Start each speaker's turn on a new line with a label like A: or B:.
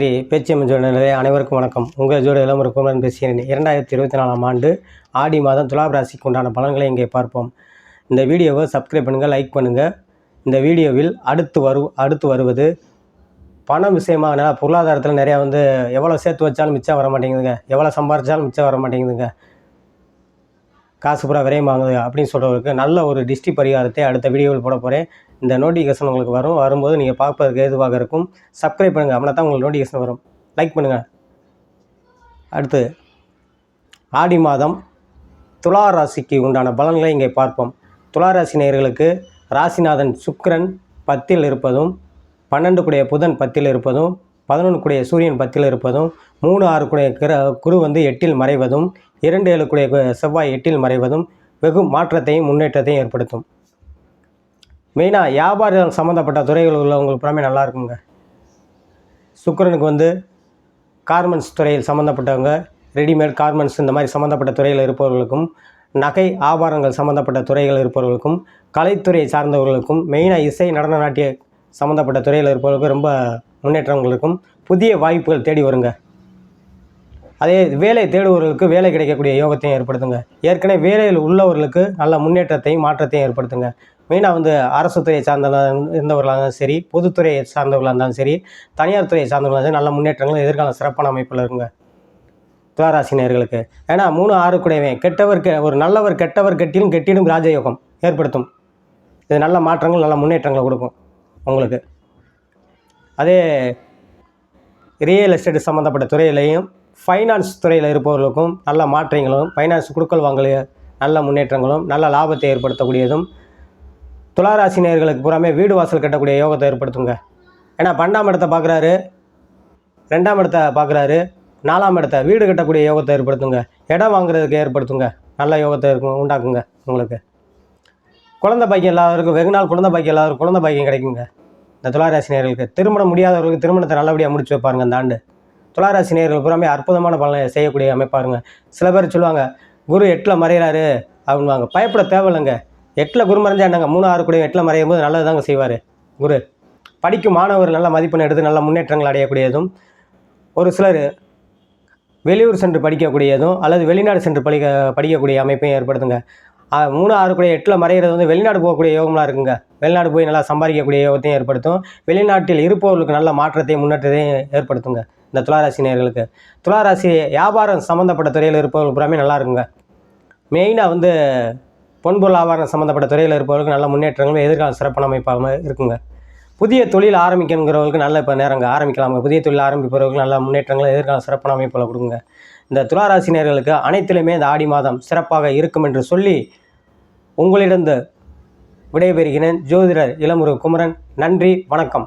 A: ஸ்ரீ பேச்சியம்மன் ஜோடிநிலை அனைவருக்கும் வணக்கம். உங்கள் ஜோடி இளமுறை குமரன் பேசுகிறேன் இரண்டாயிரத்தி இருபத்தி நாலாம் ஆண்டு ஆடி மாதம் துலாப் ராசிக்கு உண்டான பலன்களை இங்கே பார்ப்போம். இந்த வீடியோவை சப்ஸ்கிரைப் பண்ணுங்கள் லைக் பண்ணுங்கள் இந்த வீடியோவில் அடுத்து வரு அடுத்து வருவது பணம் விஷயமாக நிறையா பொருளாதாரத்தில் நிறையா வந்து எவ்வளோ சேர்த்து வச்சாலும் மிச்சம் வர மாட்டேங்குதுங்க. எவ்வளோ சம்பாரிச்சாலும் மிச்சம் வர மாட்டேங்குதுங்க. காசு பூரா விரயமாகுது அப்படின்னு சொல்கிறவருக்கு நல்ல ஒரு டிஸ்டி பரிகாரத்தை அடுத்த வீடியோவில் போட போகிறேன் இந்த நோட்டிஃபிகேஷன் உங்களுக்கு வரும். வரும்போது நீங்கள் பார்ப்பதற்கு ஏதுவாக இருக்கும். சப்ஸ்கிரைப் பண்ணுங்கள் அப்படின்னா தான் உங்களுக்கு நோட்டிஃபிகேஷன் வரும். லைக் பண்ணுங்கள் அடுத்து ஆடி மாதம் துலா ராசிக்கு உண்டான பலன்களை இங்கே பார்ப்போம். துலா ராசி நேயர்களுக்கு ராசிநாதன் சுக்ரன் பத்தில் இருப்பதும் பன்னெண்டு கூடிய புதன் பத்தில் இருப்பதும் பதினொன்று கூடிய சூரியன் பத்தில் இருப்பதும் மூணு ஆறு கூடிய கிர குரு வந்து எட்டில் மறைவதும் இரண்டு ஏழு கூடிய செவ்வாய் எட்டில் மறைவதும் வெகு மாற்றத்தையும் முன்னேற்றத்தையும் ஏற்படுத்தும். மெயினாக வியாபாரம் சம்மந்தப்பட்ட துறைகள் உள்ளவங்களுக்கு புறமே நல்லா இருக்குங்க. சுக்கரனுக்கு வந்து கார்மெண்ட்ஸ் துறையில் சம்மந்தப்பட்டவங்க ரெடிமேட் கார்மெண்ட்ஸ் இந்த மாதிரி சம்மந்தப்பட்ட துறையில் இருப்பவர்களுக்கும் நகை ஆபாரங்கள் சம்மந்தப்பட்ட துறைகள் இருப்பவர்களுக்கும் கலைத்துறையை சார்ந்தவர்களுக்கும் மெயினாக இசை நடன நாட்டிய சம்மந்தப்பட்ட துறையில் இருப்பவர்களுக்கும் ரொம்ப முன்னேற்றங்கள் இருக்கும். புதிய வாய்ப்புகள் தேடி வருங்க. அதே வேலை தேடுபவர்களுக்கு வேலை கிடைக்கக்கூடிய யோகத்தையும் ஏற்படுத்துங்க. ஏற்கனவே வேலையில் உள்ளவர்களுக்கு நல்ல முன்னேற்றத்தையும் மாற்றத்தையும் ஏற்படுத்துங்க. மெயினாக வந்து அரசு துறையை சார்ந்தவர்களாக இருந்தவர்களாக இருந்தாலும் சரி பொதுத்துறையை சார்ந்தவர்களாக இருந்தாலும் சரி தனியார் துறையை சார்ந்தவர்களாக இருந்தாலும் நல்ல முன்னேற்றங்கள் எதிர்கால சிறப்பான அமைப்பில் இருக்குங்க. துவாராசினியர்களுக்கு. ஏன்னா மூணு ஆறு கூடையவன் கெட்டவர் கெ ஒரு நல்லவர் கெட்டவர் கெட்டிலும் கெட்டிடும் ராஜயோகம் ஏற்படுத்தும். இது நல்ல மாற்றங்கள் நல்ல முன்னேற்றங்களை கொடுக்கும் உங்களுக்கு. அதே ரியல் எஸ்டேட் சம்மந்தப்பட்ட துறையிலையும் ஃபைனான்ஸ் துறையில் இருப்பவர்களுக்கும் நல்ல மாற்றங்களும் ஃபைனான்ஸ் கொடுக்கல் வாங்கல நல்ல முன்னேற்றங்களும் நல்ல லாபத்தை ஏற்படுத்தக்கூடியதும் துளாராசி நேர்களுக்கு பூராமே வீடு வாசல் கட்டக்கூடிய யோகத்தை ஏற்படுத்துங்க. ஏன்னா பன்னெண்டாம் இடத்தை பார்க்குறாரு ரெண்டாம் இடத்தை பார்க்குறாரு நாலாம் இடத்த வீடு கட்டக்கூடிய யோகத்தை ஏற்படுத்துங்க. இடம் வாங்குறதுக்கு ஏற்படுத்துங்க. நல்ல யோகத்தை இருக்கும் உண்டாக்குங்க உங்களுக்கு. குழந்தை பாக்கியம் எல்லாருக்கும் வெகு நாள் குழந்தை பாக்கியம் எல்லாருக்கும் குழந்தை பாக்கியம் கிடைக்குங்க. இந்த துளாராசி நேர்களுக்கு திருமணம் முடியாதவர்களுக்கு திருமணத்தை நல்லபடியாக முடிச்சு வைப்பாருங்க இந்த ஆண்டு. துளாராசி நேர்கள் பூராமே அற்புதமான பலனை செய்யக்கூடிய அமைப்பாருங்க. சில பேர் சொல்லுவாங்க குரு எட்டில் மறையிறாரு அப்படின்வாங்க பயப்பட தேவையில்லைங்க. எட்டில் குரு மறைஞ்சா என்னங்க? மூணு ஆறு கூட எட்டில் மறையும் போது நல்லது தாங்க செய்வார். குரு படிக்கும் மாணவர் நல்ல மதிப்பெண் எடுத்து நல்ல முன்னேற்றங்கள் அடையக்கூடியதும் ஒரு சிலர் வெளியூர் சென்று படிக்கக்கூடியதும் அல்லது வெளிநாடு சென்று படிக்க படிக்கக்கூடிய அமைப்பையும் ஏற்படுத்துங்க. மூணு ஆறு கூட எட்டில் மறைகிறது வந்து வெளிநாடு போகக்கூடிய யோகம்லாம் இருக்குங்க. வெளிநாடு போய் நல்லா சம்பாதிக்கக்கூடிய யோகத்தையும் ஏற்படுத்தும். வெளிநாட்டில் இருப்பவர்களுக்கு நல்ல மாற்றத்தையும் முன்னேற்றத்தையும் ஏற்படுத்துங்க இந்த துளாராசி நேர்களுக்கு. துளாராசி வியாபாரம் சம்மந்தப்பட்ட துறையில் இருப்பவர்கள் புறாமே நல்லா இருக்குங்க. மெயினாக வந்து பொன்பொருள் ஆவரணம் சம்மந்தப்பட்ட துறையில் இருப்பவர்களுக்கு நல்ல முன்னேற்றங்களும் எதிர்கால சிறப்பான அமைப்பாக இருக்குங்க. புதிய தொழில் ஆரம்பிக்கணுங்கிறவங்களுக்கு நல்ல இப்போ நேரங்க ஆரம்பிக்கலாமுங்க. புதிய தொழில் ஆரம்பிப்பவர்களுக்கு நல்ல முன்னேற்றங்களும் எதிர்கால சிறப்பான அமைப்பில் கொடுங்க. இந்த துளாராசினியர்களுக்கு அனைத்திலுமே இந்த ஆடி மாதம் சிறப்பாக இருக்கும் என்று சொல்லி உங்களிடம் விடைபெறுகிறேன். ஜோதிடர் இளமுரு குமரன் நன்றி வணக்கம்.